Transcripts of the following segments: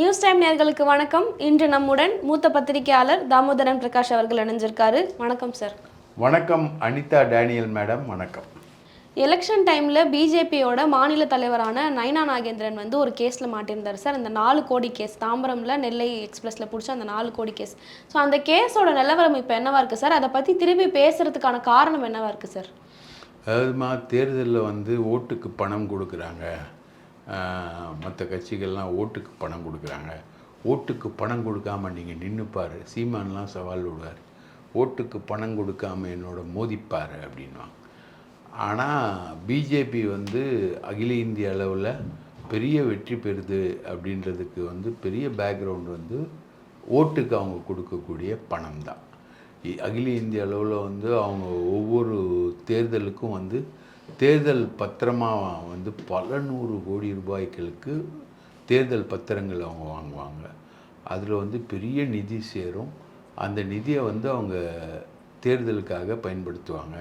News time நேர்களுக்கு வணக்கம். இன்று நம்முடன் மூத்த பத்திரிகையாளர் தாமோதரன் பிரகாஷ் அவர்கள் இணைஞ்சிருக்காரு. வணக்கம் சார் வணக்கம் அனிதா டேனியல் மேடம் வணக்கம். எலெக்ஷன் டைமில் பிஜேபியோட மாநில தலைவரான நைனா நாகேந்திரன் வந்து ஒரு கேஸில் மாட்டியிருந்தார் சார் அந்த நாலு கோடி கேஸ் தாம்பரம்ல நெல்லை எக்ஸ்பிரஸில் பிடிச்ச அந்த நாலு கோடி கேஸ். ஸோ அந்த கேஸோட நிலவரம் இப்போ என்னவா இருக்குது சார் அதை பற்றி திருப்பி பேசுறதுக்கான காரணம் என்னவா இருக்குது சார் அதாவதுமா தேர்தலில் வந்து ஓட்டுக்கு பணம் கொடுக்குறாங்க. மற்ற கட்சிகள்லாம் ஓட்டுக்கு பணம் கொடுக்குறாங்க. ஓட்டுக்கு பணம் கொடுக்காம நீங்கள் நின்றுப்பார் சீமான்லாம் சவால் விடுவார். ஓட்டுக்கு பணம் கொடுக்காம என்னோட மோதிப்பார் அப்படின்வாங்க ஆனால் பிஜேபி வந்து அகில இந்திய அளவில் பெரிய வெற்றி பெறுது அப்படின்றதுக்கு வந்து பெரிய பேக்ரவுண்ட் வந்து ஓட்டுக்கு அவங்க கொடுக்கக்கூடிய பணம் தான் அகில இந்திய அளவில் வந்து அவங்க ஒவ்வொரு தேர்தலுக்கும் வந்து தேர்தல் பத்திரமாக வந்து பல நூறு கோடி ரூபாய்களுக்கு தேர்தல் பத்திரங்கள் அவங்க வாங்குவாங்க. அதில் வந்து பெரிய நிதி சேரும். அந்த நிதியை வந்து அவங்க தேர்தலுக்காக பயன்படுத்துவாங்க.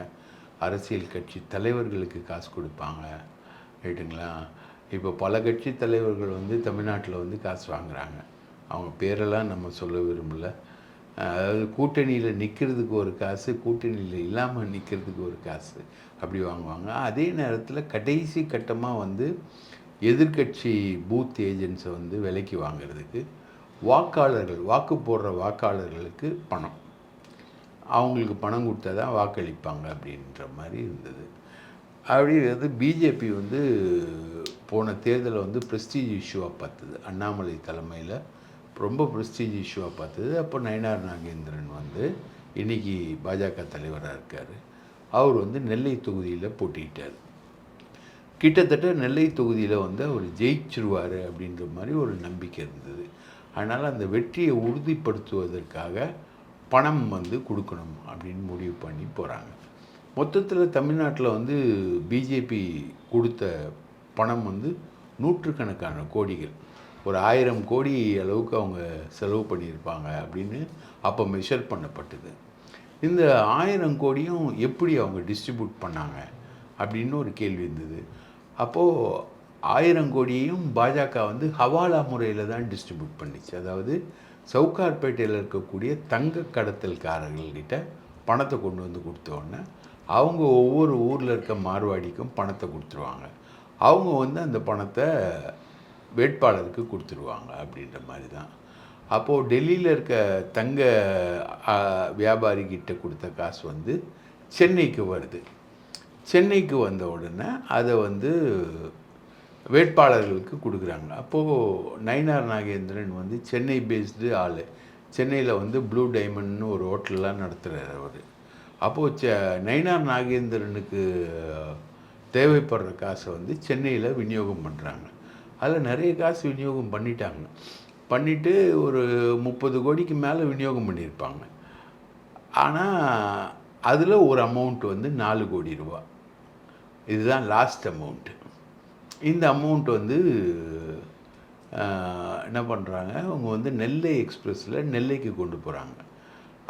அரசியல் கட்சி தலைவர்களுக்கு காசு கொடுப்பாங்க. ரைட்டுங்களா இப்போ பல கட்சி தலைவர்கள் வந்து தமிழ்நாட்டில் வந்து காசு வாங்குகிறாங்க அவங்க பேரெல்லாம் நம்ம சொல்ல விரும்பல. அதாவது கூட்டணியில் நிற்கிறதுக்கு ஒரு காசு கூட்டணியில் இல்லாமல் நிற்கிறதுக்கு ஒரு காசு அப்படி வாங்குவாங்க. அதே நேரத்தில் கடைசி கட்டமாக வந்து எதிர்க்கட்சி பூத் ஏஜென்ட்ஸை வந்து விலைக்கு வாங்குறதுக்கு வாக்காளர்கள் வாக்கு போடுற வாக்காளர்களுக்கு பணம். அவங்களுக்கு பணம் கொடுத்தா தான் வாக்களிப்பாங்க அப்படின்ற மாதிரி இருந்தது. அப்படி வந்து பிஜேபி வந்து போன தேர்தலை வந்து ப்ரெஸ்டீஜ் இஷ்யூவாக பார்த்தது. அண்ணாமலை தலைமையில் ரொம்ப ப்ரெஸ்டீஜ் இஷ்யூவாக பார்த்தது. அப்போ நயனார் நாகேந்திரன் வந்து இன்னைக்கு பாஜக தலைவராக இருக்கார். அவர் வந்து நெல்லை தொகுதியில் போட்டிக்கிட்டார் கிட்டத்தட்ட நெல்லை தொகுதியில் வந்து அவர் ஜெயிச்சிருவார் அப்படின்ற மாதிரி ஒரு நம்பிக்கை இருந்தது. அதனால் அந்த வெற்றியை உறுதிப்படுத்துவதற்காக பணம் வந்து கொடுக்கணும் அப்படின்னு முடிவு பண்ணி போகிறாங்க மொத்தத்தில் தமிழ்நாட்டில் வந்து பிஜேபி கொடுத்த பணம் வந்து நூற்றுக்கணக்கான கோடிகள். ஒரு ஆயிரம் கோடி அளவுக்கு அவங்க செலவு பண்ணியிருப்பாங்க அப்படின்னு அப்போ மெஷர் பண்ணப்பட்டது. இந்த ஆயிரம் கோடியும் எப்படி அவங்க டிஸ்ட்ரிபியூட் பண்ணாங்க அப்படின்னு ஒரு கேள்வி இருந்தது. அப்போது ஆயிரம் கோடியையும் பாஜக வந்து ஹவாலா முறையில் தான் டிஸ்ட்ரிபியூட் பண்ணிச்சு. அதாவது சவுகார்பேட்டையில் இருக்கக்கூடிய தங்க கடத்தல்காரர்கள்கிட்ட பணத்தை கொண்டு வந்து கொடுத்தோடனே அவங்க ஒவ்வொரு ஊரில் இருக்க மார்வாடிக்கும் பணத்தை கொடுத்துருவாங்க. அவங்க வந்து அந்த பணத்தை வேட்பாளருக்கு கொடுத்துருவாங்க அப்படின்ற மாதிரி தான். அப்போது டெல்லியில் இருக்க தங்க ஆ, வியாபாரிகிட்ட கொடுத்த காசு வந்து சென்னைக்கு வருது. சென்னைக்கு வந்த உடனே அதை வந்து வேட்பாளர்களுக்கு கொடுக்குறாங்க. அப்போது நயினார் நாகேந்திரன் வந்து சென்னை பேஸ்டு ஆள். சென்னையில் வந்து ப்ளூ டைமண்ட்னு ஒரு ஹோட்டல்லாம் நடத்துகிறார் அவர். அப்போது செ நயினார் நாகேந்திரனுக்கு தேவைப்படுற காசை வந்து சென்னையில் விநியோகம் பண்ணுறாங்க அதில் நிறைய காசு விநியோகம் பண்ணிட்டாங்க. பண்ணிவிட்டு ஒரு முப்பது கோடிக்கு மேலே விநியோகம் பண்ணியிருப்பாங்க. ஆனால் அதில் ஒரு அமௌண்ட் வந்து நாலு கோடி ரூபா. இதுதான் லாஸ்ட் அமௌண்ட்டு இந்த அமௌண்ட் வந்து என்ன பண்ணுறாங்க அவங்க வந்து நெல்லை எக்ஸ்பிரஸில் நெல்லைக்கு கொண்டு போகிறாங்க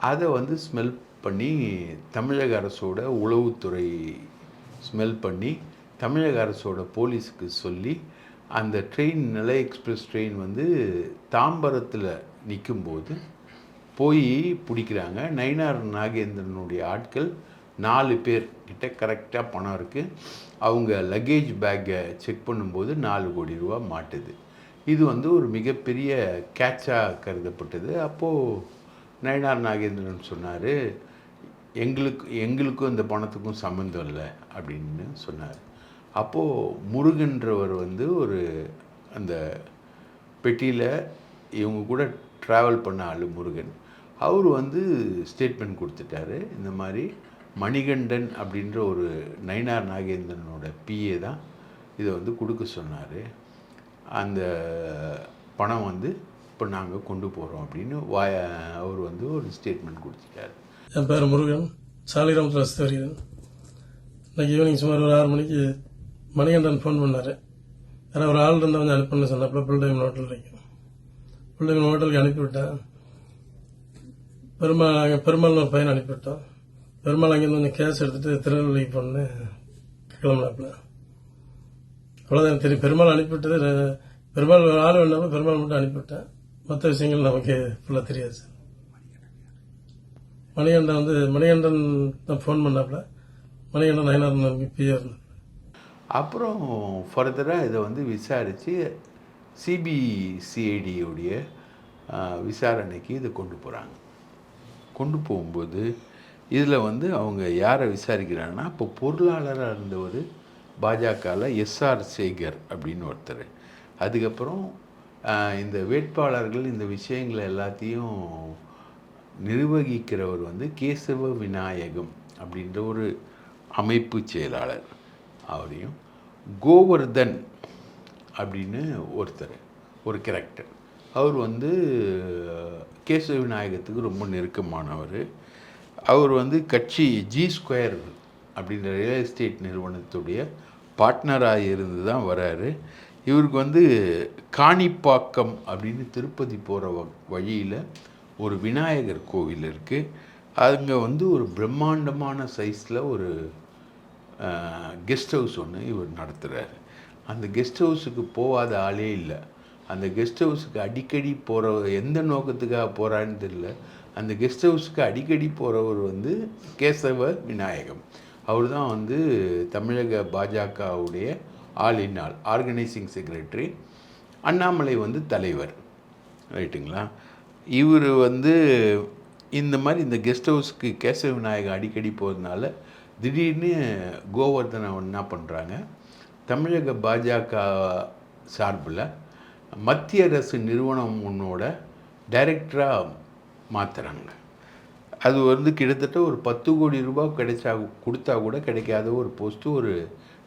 அதை வந்து ஸ்மெல் பண்ணி தமிழக அரசோட உளவுத்துறை ஸ்மெல் பண்ணி தமிழக அரசோட போலீஸுக்கு சொல்லி அந்த ட்ரெயின் நிலை எக்ஸ்பிரஸ் ட்ரெயின் வந்து தாம்பரத்தில் நிற்கும்போது போய் பிடிக்கிறாங்க. நயினார் நாகேந்திரனுடைய ஆட்கள் நாலு பேர் கிட்ட கரெக்டாக பணம் இருக்குது அவங்க லக்கேஜ் பேக்கை செக் பண்ணும்போது நாலு கோடி ரூபா மாட்டுது. இது வந்து ஒரு மிகப்பெரிய கேட்சாக கருதப்பட்டது. அப்போது நயினார் நாகேந்திரன் சொன்னார் எங்களுக்கு எங்களுக்கும் இந்த பணத்துக்கும் சம்மந்தம் இல்லை அப்படின்னு சொன்னார். அப்போது முருகன்றவர் வந்து ஒரு அந்த பெட்டியில் இவங்க கூட ட்ராவல் பண்ண ஆள் முருகன். அவர் வந்து ஸ்டேட்மெண்ட் கொடுத்துட்டாரு. இந்த மாதிரி மணிகண்டன் அப்படின்ற ஒரு நயினார் நாகேந்திரனோட பிஏ தான் இதை வந்து கொடுக்க சொன்னார். அந்த பணம் வந்து இப்போ நாங்கள் கொண்டு போகிறோம் அப்படின்னு வாய அவர் வந்து ஒரு ஸ்டேட்மெண்ட் கொடுத்துட்டாரு. என் பேர் முருகன். சாலிகிராமத்தில் வசதி இன்னைக்கு ஈவினிங் சுமார் ஒரு ஆறு மணிக்கு மணிகண்டன் ஃபோன் பண்ணார். ஏன்னா ஒரு ஆள் இருந்தால் கொஞ்சம் அனுப்புன்னு சொன்னப்போ ஃபுல் டைம் ஹோட்டல் இருக்கும் ஃபுல் டைம் ஹோட்டலுக்கு அனுப்பிவிட்டேன் பெருமாள் அங்கே பெருமாள்னு ஒரு பையனை அனுப்பிவிட்டோம். பெருமாள் அங்கேருந்து கொஞ்சம் கேஸ் எடுத்துட்டு திருநெல்வேலிக்கு போன்னு கிளம்புனாப்புல. அவ்வளோதான் எனக்கு தெரியும். பெருமாள் அனுப்பிவிட்டது பெருமாள் ஒரு ஆள் வேண்டாமல் பெருமாள் மட்டும் அனுப்பிவிட்டேன் மற்ற விஷயங்கள் நமக்கு ஃபுல்லாக தெரியாது சார் மணிகண்டன் வந்து மணிகண்டன் தான் ஃபோன் பண்ணாப்புல. மணிகண்டன் நயனார் நம்பி பிஏ இருந்தார் அப்புறம் ஃபர்தராக இதை வந்து விசாரித்து சிபிசிஐடியுடைய விசாரணைக்கு இதை கொண்டு போகிறாங்க கொண்டு போகும்போது இதில் வந்து அவங்க யாரை விசாரிக்கிறாங்கன்னா இப்போ பொருளாளராக இருந்தவர் பாஜகவில் எஸ்ஆர் சேகர் அப்படின்னு ஒருத்தர். அதுக்கப்புறம் இந்த வேட்பாளர்கள் இந்த விஷயங்களை எல்லாத்தையும் நிர்வகிக்கிறவர் வந்து கேசவ விநாயகம் அப்படின்ற ஒரு அமைப்பு செயலாளர். அவரையும் கோவர்தன் அப்படின்னு ஒருத்தர் ஒரு கேரக்டர் அவர் வந்து கேசவ விநாயகத்துக்கு ரொம்ப நெருக்கமானவர். அவர் வந்து கட்சி ஜி ஸ்கொயர் அப்படின்ற ரியல் எஸ்டேட் நிறுவனத்துடைய பார்ட்னராக இருந்து தான் வராரு. இவருக்கு வந்து காணிப்பாக்கம் அப்படின்னு திருப்பதி போகிற வ வழியில் ஒரு விநாயகர் கோவில் இருக்குது அங்கே வந்து ஒரு பிரம்மாண்டமான சைஸில் ஒரு கெஸ்ட் ஹவுஸ் ஒன்று இவர் நடத்துகிறாரு அந்த கெஸ்ட் ஹவுஸுக்கு போகாத ஆளே இல்லை. அந்த கெஸ்ட் ஹவுஸுக்கு அடிக்கடி போகிற எந்த நோக்கத்துக்காக போகிறான்னு தெரியல. அந்த கெஸ்ட் ஹவுஸுக்கு அடிக்கடி போகிறவர் வந்து கேசவ விநாயகம். அவர் தான் வந்து தமிழக பாஜகவுடைய all in all organising secretary Annamalai வந்து தலைவர். ரைட்டுங்களா? இவர் வந்து இந்த மாதிரி இந்த கெஸ்ட் ஹவுஸுக்கு கேசவ விநாயகர் அடிக்கடி போகிறதுனால திடீர்னு கோவர்தனை என்ன பண்ணுறாங்க தமிழக பாஜக சார்பில் மத்திய அரசு நிறுவனம் உன்னோட டைரக்டராக மாற்றுறாங்க அது வந்து கிட்டத்தட்ட ஒரு பத்து கோடி ரூபா கிடைச்சா கொடுத்தா கூட கிடைக்காத ஒரு போஸ்ட்டு ஒரு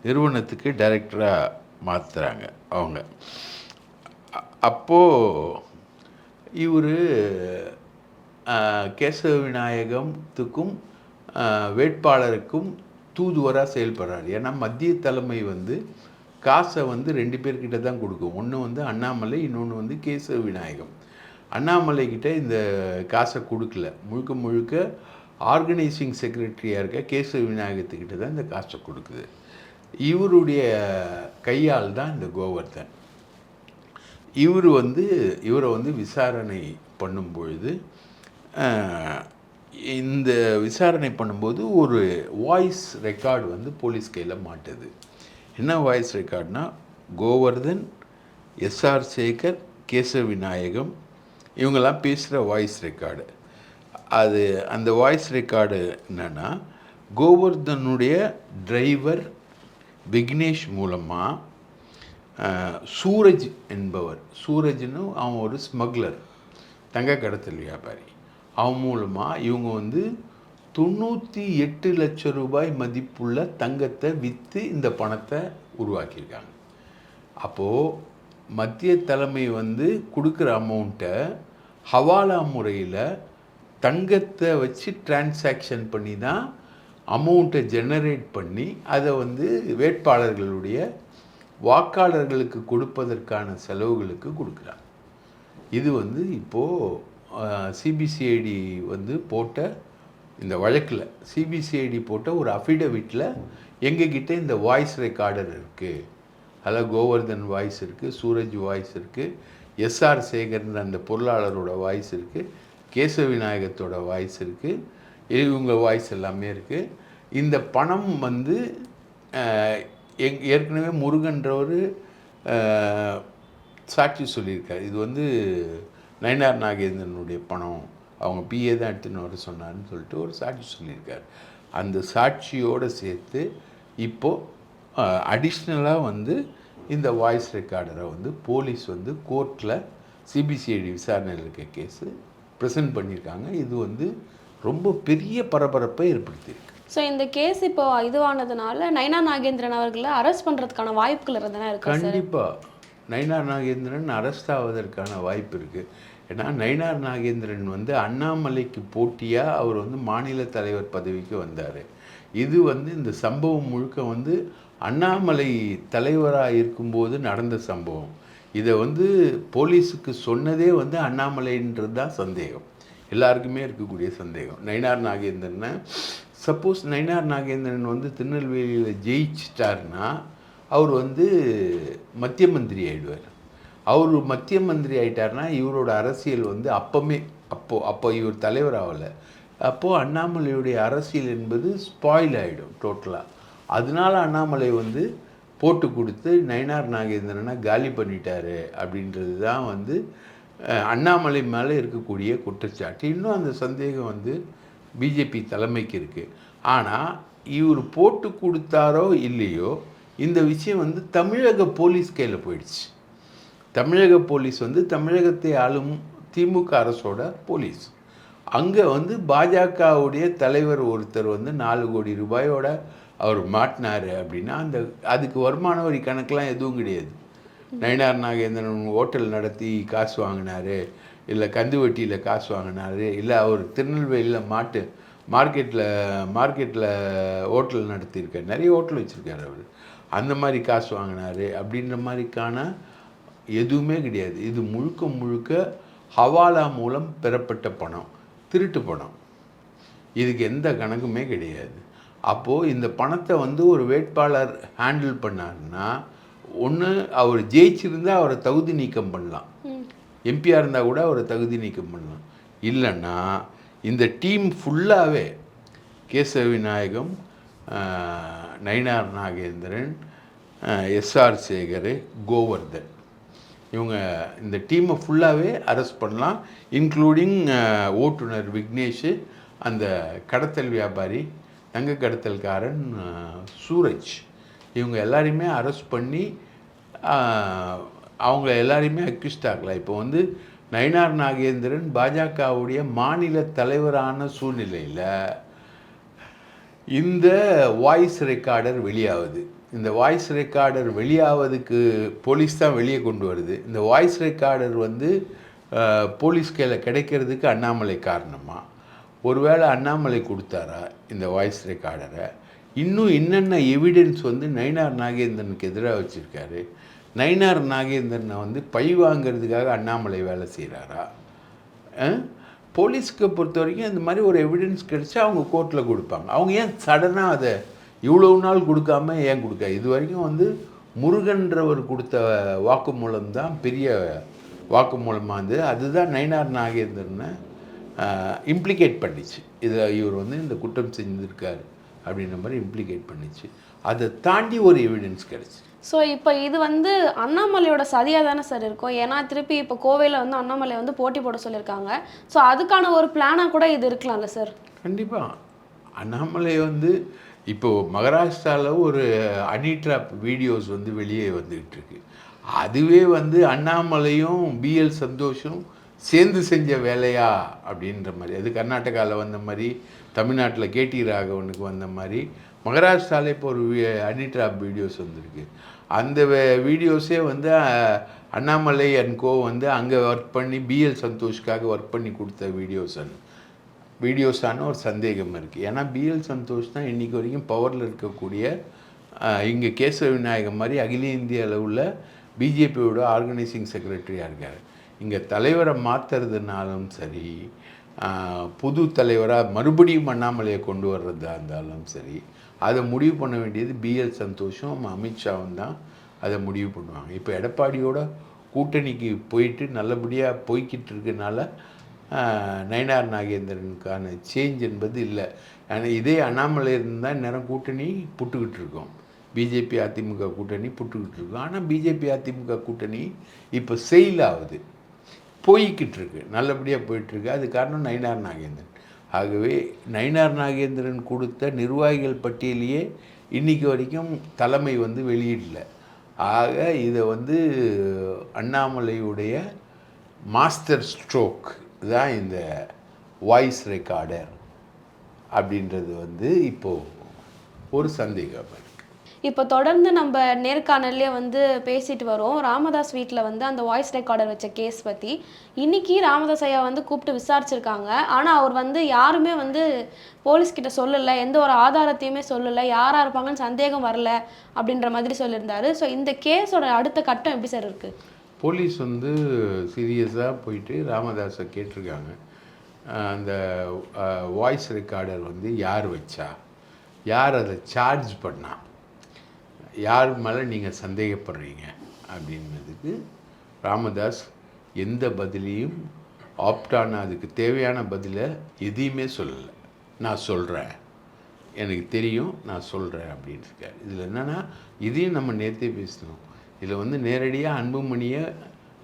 நிறுவனத்துக்கு டைரக்டராக மாற்றுறாங்க அவங்க. அப்போது இவர் கேசவ விநாயகத்துக்கும் வேட்பாளருக்கும் தூதுவராக செயல்படுறார். ஏன்னா மத்திய தலைமை வந்து காசை வந்து ரெண்டு பேர்கிட்ட தான் கொடுக்கும். ஒன்று வந்து அண்ணாமலை இன்னொன்று வந்து கேசவ விநாயகம். அண்ணாமலை கிட்ட இந்த காசை கொடுக்கல. முழுக்க முழுக்க ஆர்கனைசிங் செக்ரட்டரியாக இருக்க கேசவ விநாயகத்துக்கிட்ட தான் இந்த காசை கொடுக்குது. இவருடைய கையால் தான் இந்த கோவர்தன். இவர் வந்து இவரை வந்து விசாரணை பண்ணும் பொழுது இந்த விசாரணை பண்ணும்போது ஒரு வாய்ஸ் ரெக்கார்டு வந்து போலீஸ் கையில் மாட்டுது. என்ன வாய்ஸ் ரெக்கார்ட்னா கோவர்தன் எஸ்ஆர் சேகர் கேசவ விநாயகம் இவங்கெல்லாம் பேசுகிற வாய்ஸ் ரெக்கார்டு அது அந்த வாய்ஸ் ரெக்கார்டு என்னென்னா கோவர்தனுடைய டிரைவர் விக்னேஷ் மூலமாக சூரஜ் என்பவர். சூரஜ்னு அவன் ஒரு ஸ்மக்லர் தங்க கடத்தல் வியாபாரி. அவன் மூலமாக இவங்க வந்து தொண்ணூற்றி எட்டு லட்சம் ரூபாய் மதிப்புள்ள தங்கத்தை விற்று இந்த பணத்தை உருவாக்கியிருக்காங்க. அப்போது மத்திய தலைமை வந்து கொடுக்குற அமௌண்ட்டை ஹவாலா முறையில் தங்கத்தை வச்சு டிரான்சாக்ஷன் பண்ணி தான் அமௌண்ட்டை ஜெனரேட் பண்ணி அதை வந்து வேட்பாளர்களுடைய வாக்காளர்களுக்கு கொடுப்பதற்கான செலவுகளுக்கு கொடுக்குறாங்க. இது வந்து இப்போது சிபிசிஐடி வந்து போட்ட இந்த வழக்கில் சிபிசிஐடி போட்ட ஒரு அஃபிடவிட்டில் எங்ககிட்ட இந்த வாய்ஸ் ரெக்கார்டர் இருக்குது அதில் கோவர்தன் வாய்ஸ் இருக்குது சூரஜ் வாய்ஸ் இருக்குது எஸ்ஆர் சேகர்ன்ற அந்த பொருளாளரோட வாய்ஸ் இருக்குது கேசவ விநாயகத்தோட வாய்ஸ் இருக்குது இவங்க வாய்ஸ் எல்லாமே இருக்குது இந்த பணம் வந்து எங் ஏற்கனவே முருகன்றவர் சாட்சி சொல்லியிருக்கார். இது வந்து நயனார் நாகேந்திரனுடைய பணம் அவங்க பிஏ தான் எடுத்துன்னு வர சொன்னார்னு சொல்லிட்டு ஒரு சாட்சி சொல்லியிருக்காரு. அந்த சாட்சியோடு சேர்த்து இப்போது அடிஷ்னலாக வந்து இந்த வாய்ஸ் ரெக்கார்டரை வந்து போலீஸ் வந்து கோர்ட்டில் சிபிசிஐடி விசாரணையில் இருக்க கேஸு ப்ரெசென்ட் பண்ணியிருக்காங்க. இது வந்து ரொம்ப பெரிய பரபரப்பை ஏற்படுத்தியிருக்கு. ஸோ இந்த கேஸ் இப்போ இதுவானதுனால நயனா நாகேந்திரன் அவர்களை அரெஸ்ட் பண்ணுறதுக்கான வாய்ப்புகள் இருந்தனா இருக்கா கண்டிப்பாக நயினார் நாகேந்திரன் அரெஸ்ட் ஆவதற்கான வாய்ப்பு இருக்குது ஏன்னா நயினார் நாகேந்திரன் வந்து அண்ணாமலைக்கு போட்டியாக அவர் வந்து மாநில தலைவர் பதவிக்கு வந்தார். இது வந்து இந்த சம்பவம் முழுக்க வந்து அண்ணாமலை தலைவராக இருக்கும்போது நடந்த சம்பவம். இதை வந்து போலீஸுக்கு சொன்னதே வந்து அண்ணாமலைன்றது தான் சந்தேகம். எல்லாருக்குமே இருக்கக்கூடிய சந்தேகம். நயினார் நாகேந்திரனை சப்போஸ் நயினார் நாகேந்திரன் வந்து திருநெல்வேலியில் ஜெயிச்சிட்டாருன்னா அவர் வந்து மத்திய மந்திரி ஆயிடுவார். அவர் மத்திய மந்திரி ஆயிட்டாருன்னா இவரோட அரசியல் வந்து அப்பமே அப்போது அப்போ இவர் தலைவர் ஆகலை. அப்போது அண்ணாமலையுடைய அரசியல் என்பது ஸ்பாயில் ஆகிடும் டோட்டலாக அதனால அண்ணாமலை வந்து போட்டு கொடுத்து நயனார் நாகேந்திரனை காலி பண்ணிட்டாரு அப்படின்றது தான் வந்து அண்ணாமலை மேலே இருக்கக்கூடிய குற்றச்சாட்டு. இன்னும் அந்த சந்தேகம் வந்து பிஜேபி தலைமைக்கு இருக்குது ஆனால் இவர் போட்டு கொடுத்தாரோ இல்லையோ இந்த விஷயம் வந்து தமிழக போலீஸ் கையில் போயிடுச்சு. தமிழக போலீஸ் வந்து தமிழகத்தை ஆளும் திமுக அரசோட போலீஸ். அங்கே வந்து பாஜகவுடைய தலைவர் ஒருத்தர் வந்து நாலு கோடி ரூபாயோட அவர் மாட்டினார் அப்படின்னா அந்த அதுக்கு வருமான வரி கணக்கெலாம் எதுவும் கிடையாது. நயினார் நாகேந்திரன் ஹோட்டல் நடத்தி காசு வாங்கினாரு இல்லை கந்துவட்டியில் காசு வாங்கினாரு இல்லை அவர் திருநெல்வேலியில் மாட்டு மார்க்கெட்டில் மார்க்கெட்டில் ஹோட்டல் நடத்தியிருக்கார். நிறைய ஹோட்டல் வச்சுருக்காரு அவர். அந்த மாதிரி காசு வாங்கினாரு அப்படின்ற மாதிரிக்கான எதுவுமே கிடையாது. இது முழுக்க முழுக்க ஹவாலா மூலம் பெறப்பட்ட பணம் திருட்டு பணம். இதுக்கு எந்த கணக்குமே கிடையாது. அப்போது இந்த பணத்தை வந்து ஒரு வேட்பாளர் ஹேண்டில் பண்ணாருன்னா ஒன்று அவர் ஜெயிச்சிருந்தா அவரை தகுதி நீக்கம் பண்ணலாம். எம்பியாக இருந்தால் கூட அவரை தகுதி நீக்கம் பண்ணலாம். இல்லைன்னா இந்த டீம் ஃபுல்லாகவே கேசவ விநாயகம் நயினார் நாகேந்திரன் எஸ்ஆர் சேகர் கோவர்தன். இவங்க இந்த டீமை ஃபுல்லாகவே அரெஸ்ட் பண்ணலாம் இன்க்ளூடிங் ஓட்டுநர் விக்னேஷ் அந்த கடத்தல் வியாபாரி தங்க கடத்தல்காரன் சூரஜ். இவங்க எல்லாரையுமே அரெஸ்ட் பண்ணி அவங்க எல்லாரையுமே அக்யூஸ்ட் ஆகலாம் இப்போ வந்து நயினார் நாகேந்திரன் பாஜகவுடைய மாநில தலைவரான சூழ்நிலையில் இந்த வாய்ஸ் ரெக்கார்டர் வெளியாகுது. இந்த வாய்ஸ் ரெக்கார்டர் வெளியாவதுக்கு போலீஸ் தான் வெளியே கொண்டு வருது. இந்த வாய்ஸ் ரெக்கார்டர் வந்து போலீஸ் கையில் கிடைக்கிறதுக்கு அண்ணாமலை காரணமா? ஒருவேளை அண்ணாமலை கொடுத்தாரா இந்த வாய்ஸ் ரெக்கார்டரை இன்னும் என்னென்ன எவிடன்ஸ் வந்து நயினார் நாகேந்திரனுக்கு எதிராக வச்சுருக்காரு? நயினார் நாகேந்திரனை வந்து பழி வாங்குறதுக்காக அண்ணாமலை வேலை செய்கிறாரா போலீஸ்க்கு பொறுத்த வரைக்கும் இந்த மாதிரி ஒரு எவிடன்ஸ் கிடச்சா அவங்க கோர்ட்டில் கொடுப்பாங்க. அவங்க ஏன் சடனாக அதை இவ்வளவு நாள் கொடுக்காம ஏன் கொடுக்க? இது வரைக்கும் வந்து முருகன்றவர் கொடுத்த வாக்குமூலம் தான் பெரிய வாக்குமூலமாக இருந்தது. அதுதான் நயினார் நாகேந்திரனை இம்ப்ளிகேட் பண்ணிச்சு. இதை இவர் வந்து இந்த குற்றம் செஞ்சிருக்காரு அப்படின்ற மாதிரி இம்ப்ளிகேட் பண்ணிச்சு. அதை தாண்டி ஒரு எவிடன்ஸ் கிடச்சி. ஸோ இப்போ இது வந்து அண்ணாமலையோட சதியாக தானே சார் இருக்கும் ஏன்னா திருப்பி இப்போ கோவையில் வந்து அண்ணாமலை வந்து போட்டி போட சொல்லியிருக்காங்க. ஸோ அதுக்கான ஒரு பிளானாக கூட இது இருக்கலாம்ல சார் கண்டிப்பாக அண்ணாமலை வந்து இப்போது மகாராஷ்டிராவில் ஒரு அனி ட்ராப் வீடியோஸ் வந்து வெளியே வந்துக்கிட்டு இருக்கு அதுவே வந்து அண்ணாமலையும் பிஎல் சந்தோஷும் சேர்ந்து செஞ்ச வேலையா அப்படின்ற மாதிரி அது கர்நாடகாவில் வந்த மாதிரி தமிழ்நாட்டில் கேடி ராகவனுக்கு வந்த மாதிரி மகாராஷ்டிராவில் இப்போ ஒரு அனி ட்ராப் வீடியோஸ் வந்திருக்கு. அந்த வீடியோஸே வந்து அண்ணாமலை அண்ட் கோ வந்து அங்கே ஒர்க் பண்ணி பிஎல் சந்தோஷ்காக ஒர்க் பண்ணி கொடுத்த வீடியோஸ் வீடியோஸான ஒரு சந்தேகம் இருக்குது ஏன்னா பிஎல் சந்தோஷ் தான் இன்றைக்கி வரைக்கும் பவரில் இருக்கக்கூடிய இங்கே கேசவ விநாயகம் மாதிரி அகில இந்திய அளவில் பிஜேபியோட ஆர்கனைசிங் செக்ரட்டரியாக இருக்கார். இங்கே தலைவரை மாற்றுறதுனாலும் சரி புது தலைவராக மறுபடியும் அண்ணாமலையை கொண்டு வர்றதா இருந்தாலும் சரி அதை முடிவு பண்ண வேண்டியது பிஎல் சந்தோஷும் அமித்ஷாவும் தான் அதை முடிவு பண்ணுவாங்க. இப்போ எடப்பாடியோட கூட்டணிக்கு போயிட்டு நல்லபடியாக போய்கிட்டு இருக்கனால நயினார் நாகேந்திரனுக்கான சேஞ்ச் என்பது இல்லை. ஆனால் இதே அண்ணாமலை இருந்தால் நேரம் கூட்டணி புட்டுக்கிட்டு இருக்கோம். பிஜேபி அதிமுக கூட்டணி புட்டுக்கிட்டு இருக்கோம். ஆனால் பிஜேபி அதிமுக கூட்டணி இப்போ செயல் ஆகுது. போய்கிட்டு இருக்கு. நல்லபடியாக போயிட்டுருக்கு அது காரணம் நயினார் நாகேந்திரன். ஆகவே நயினார் நாகேந்திரன் கொடுத்த நிர்வாகிகள் பட்டியலையே இன்னைக்கு வரைக்கும் தலைமை வந்து வெளியிடல. ஆக இதை வந்து அண்ணாமலையுடைய மாஸ்டர் ஸ்ட்ரோக் தான் இந்த வாய்ஸ் ரெக்கார்டர் அப்படின்றது வந்து இப்போது ஒரு சந்தேகம் இப்போ தொடர்ந்து நம்ம நேர்காணல்லே வந்து பேசிட்டு வரோம். ராமதாஸ் வீட்டில் வந்து அந்த வாய்ஸ் ரெக்கார்டர் வச்ச கேஸ் பற்றி இன்னைக்கு ராமதாஸ் ஐயா வந்து கூப்பிட்டு விசாரிச்சிருக்காங்க. ஆனால் அவர் வந்து யாருமே வந்து போலீஸ் கிட்ட சொல்லலை எந்த ஒரு ஆதாரத்தையுமே சொல்லலை யாராக இருப்பாங்கன்னு சந்தேகம் வரல அப்படின்ற மாதிரி சொல்லியிருந்தாரு. ஸோ இந்த கேஸோட அடுத்த கட்டம் எப்படி சார் இருக்குது போலீஸ் வந்து சீரியஸாக போயிட்டு ராமதாஸை கேட்டிருக்காங்க. அந்த வாய்ஸ் ரெக்கார்டர் வந்து யார் வச்சா? யார் அதை சார்ஜ் பண்ணா? யார் மேலே நீங்கள் சந்தேகப்படுறீங்க? அப்படின்னதுக்கு ராமதாஸ் எந்த பதிலையும் ஆப்டான அதுக்கு தேவையான பதிலை எதையுமே சொல்லலை. நான் சொல்கிறேன் எனக்கு தெரியும் நான் சொல்கிறேன் அப்படின்னு இதில் என்னென்னா இதையும் நம்ம நேற்றே பேசணும் இதில் வந்து நேரடியாக அன்புமணியை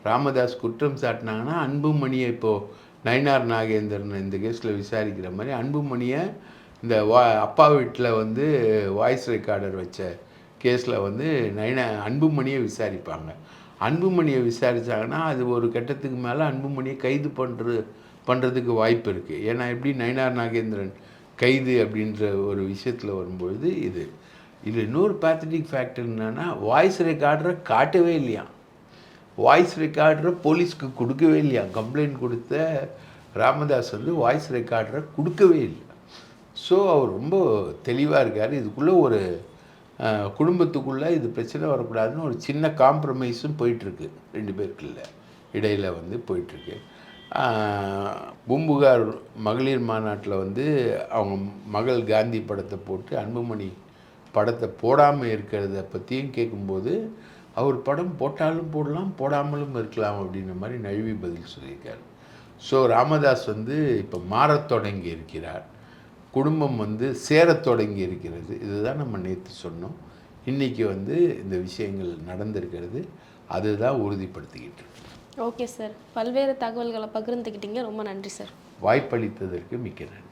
ராமதாஸ் குற்றம் சாட்டினாங்கன்னா அன்புமணியை இப்போது நயினார் நாகேந்திரன் இந்த கேஸில் விசாரிக்கிற மாதிரி அன்புமணியை இந்த வா அப்பா வீட்டில் வந்து வாய்ஸ் ரெக்கார்டர் வச்ச கேஸில் வந்து நயனா அன்புமணியை விசாரிப்பாங்க. அன்புமணியை விசாரித்தாங்கன்னா அது ஒரு கட்டத்துக்கு மேலே அன்புமணியை கைது பண்ணுறது பண்ணுறதுக்கு வாய்ப்பு இருக்குது. ஏன்னா எப்படி நயினார் நாகேந்திரன் கைது அப்படின்ற ஒரு விஷயத்தில் வரும்பொழுது இது இதில் இன்னொரு பேத்தட்டிக் ஃபேக்டர் என்னென்னா வாய்ஸ் ரெக்கார்டரை காட்டவே இல்லையா? வாய்ஸ் ரெக்கார்டரை போலீஸ்க்கு கொடுக்கவே இல்லையா? கம்ப்ளைண்ட் கொடுத்த ராமதாஸ் வந்து வாய்ஸ் ரெக்கார்டரை கொடுக்கவே இல்லை. ஸோ அவர் ரொம்ப தெளிவாக இருக்கார். இதுக்குள்ளே ஒரு குடும்பத்துக்குள்ளே இது பிரச்சனை வரக்கூடாதுன்னு ஒரு சின்ன காம்ப்ரமைஸும் போயிட்டுருக்கு. ரெண்டு பேருக்குள்ள இடையில் வந்து போயிட்டுருக்கு. பூம்புகார் மகளிர் மாநாட்டில் வந்து அவங்க மகள் காந்தி படத்தை போட்டு அன்புமணி படத்தை போடாமல் இருக்கிறத பற்றியும் கேட்கும்போது அவர் படம் போட்டாலும் போடலாம் போடாமலும் இருக்கலாம் அப்படின்ற மாதிரி நழுவி பதில் சொல்லியிருக்காரு. ஸோ ராமதாஸ் வந்து இப்போ மாறத் தொடங்கி இருக்கிறார். குடும்பம் வந்து சேரத் தொடங்கி இருக்கிறது. இதுதான் நம்ம நேற்று சொன்னோம். இன்றைக்கி வந்து இந்த விஷயங்கள் நடந்திருக்கிறது. அதுதான் உறுதிப்படுத்திக்கிட்டு. Okay sir. பல்வேறு தகவல்களை பகிர்ந்துக்கிட்டீங்க. ரொம்ப நன்றி சார். வாய்ப்பளித்ததற்கு மிக்க நன்றி.